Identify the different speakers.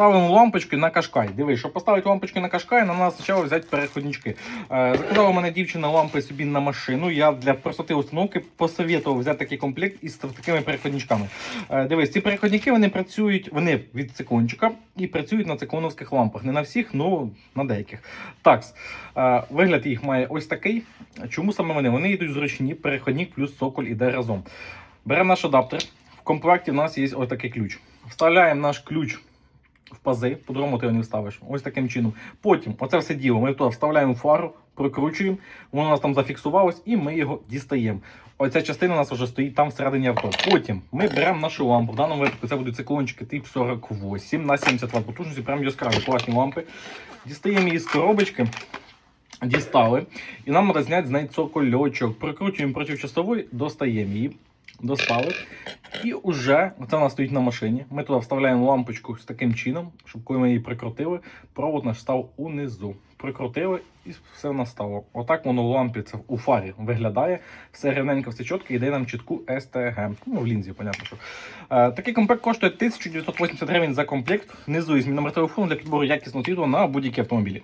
Speaker 1: ставимо лампочки на кашкай. Дивись, щоб поставити лампочки на кашкай, нам треба спочатку взяти переходнички. Е, заказала у мене дівчина лампи собі на машину. Я для простоти установки посоветував взяти такий комплект із такими переходничками. Е, дивись, ці переходники вони працюють, вони від циклончика і працюють на циклоновських лампах. Не на всіх, ну на деяких. Так, е, вигляд їх має ось такий. Чому саме вони? Вони йдуть зручні, переходник плюс цоколь іде разом. Беремо наш адаптер. В комплекті в нас є ось такий ключ. Вставляємо наш ключ в пази, по-другому ти його не вставиш. Ось таким чином. Потім оце все діло ми туди вставляємо фару, прокручуємо, воно у нас там зафіксувалось, і ми його дістаємо. Оця частина у нас вже стоїть там всередині авто. Потім ми беремо нашу лампу. В даному випадку це будуть циклончики тип 48 на 70 Вт потужності, прям яскраві класні лампи. Дістаємо її з коробочки. Дістали. І нам треба зняти з неї цокольочок. Прикручуємо противчасовий, достаємо її. Достали. І вже це нас стоїть на машині. Ми туди вставляємо лампочку з таким чином, щоб коли ми її прикрутили, провод наш став унизу. Прикрутили і все в нас стало. Отак воно в лампі це у фарі виглядає. Все рівненько, все чітко, йде нам чітку STG. Ну, в лінзі, понятно, що. Е, такий комплект коштує 1980 гривень за комплект. Внизу є мій номер телефону для підбору якісного світла на будь-які автомобілі.